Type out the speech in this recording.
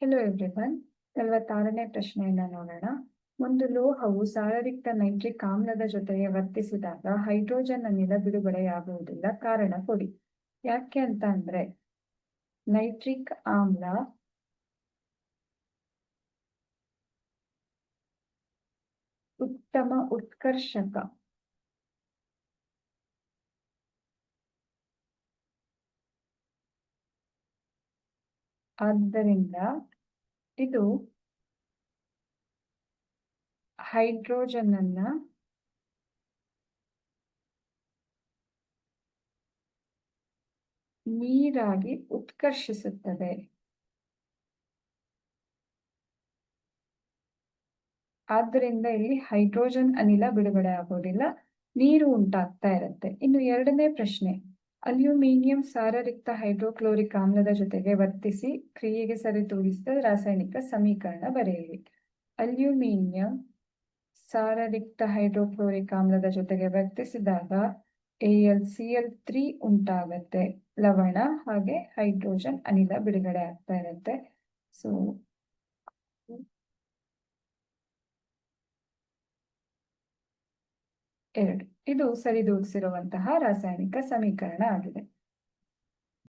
Hello everyone ನಲವತ್ತಾರನೇ ಪ್ರಶ್ನೆಯನ್ನ ನೋಡೋಣ. ಒಂದು ಲೋಹವು ಸಾರರಿಕ್ತ ನೈಟ್ರಿಕ್ ಆಮ್ಲದ ಜೊತೆಗೆ ವರ್ತಿಸಿದಾಗ ಹೈಡ್ರೋಜನ್ ಅನಿಲ ಬಿಡುಗಡೆಯಾಗುವುದಿಲ್ಲ. ಕಾರಣ ಕೊಡಿ. ಯಾಕೆ ಅಂತ ಅಂದ್ರೆ, ನೈಟ್ರಿಕ್ ಆಮ್ಲ ಉತ್ತಮ ಉತ್ಕರ್ಷಕ ಆದ್ದರಿಂದ ಇದು ಹೈಡ್ರೋಜನ್ ಅನ್ನ ನೀರಾಗಿ ಉತ್ಕರ್ಷಿಸುತ್ತದೆ. ಆದ್ದರಿಂದ ಇಲ್ಲಿ ಹೈಡ್ರೋಜನ್ ಅನಿಲ ಬಿಡುಗಡೆ ಆಗೋದಿಲ್ಲ, ನೀರು ಉಂಟಾಗ್ತಾ ಇರುತ್ತೆ. ಇನ್ನು ಎರಡನೇ ಪ್ರಶ್ನೆ. ಅಲ್ಯೂಮಿನಿಯಂ ಸಾರರಿಕ್ತ ಹೈಡ್ರೋಕ್ಲೋರಿಕ್ ಆಮ್ಲದ ಜೊತೆಗೆ ವರ್ತಿಸಿ ಕ್ರಿಯೆಗೆ ಸರಿದೂಗಿಸಿದ ರಾಸಾಯನಿಕ ಸಮೀಕರಣ ಬರೆಯಿರಿ. ಅಲ್ಯೂಮಿನಿಯಂ ಸಾರರಿಕ್ತ ಹೈಡ್ರೋಕ್ಲೋರಿಕ್ ಆಮ್ಲದ ಜೊತೆಗೆ ವರ್ತಿಸಿದಾಗ A L C L three ಉಂಟಾಗತ್ತೆ. ಲವಣ ಹಾಗೆ ಹೈಡ್ರೋಜನ್ ಅನಿಲ ಬಿಡುಗಡೆ ಆಗ್ತಾ ಇರುತ್ತೆ. ಸೊ ಎರಡು. ಇದು ಸರಿದೂಗಿಸಿರುವಂತಹ ರಾಸಾಯನಿಕ ಸಮೀಕರಣ ಆಗಿದೆ.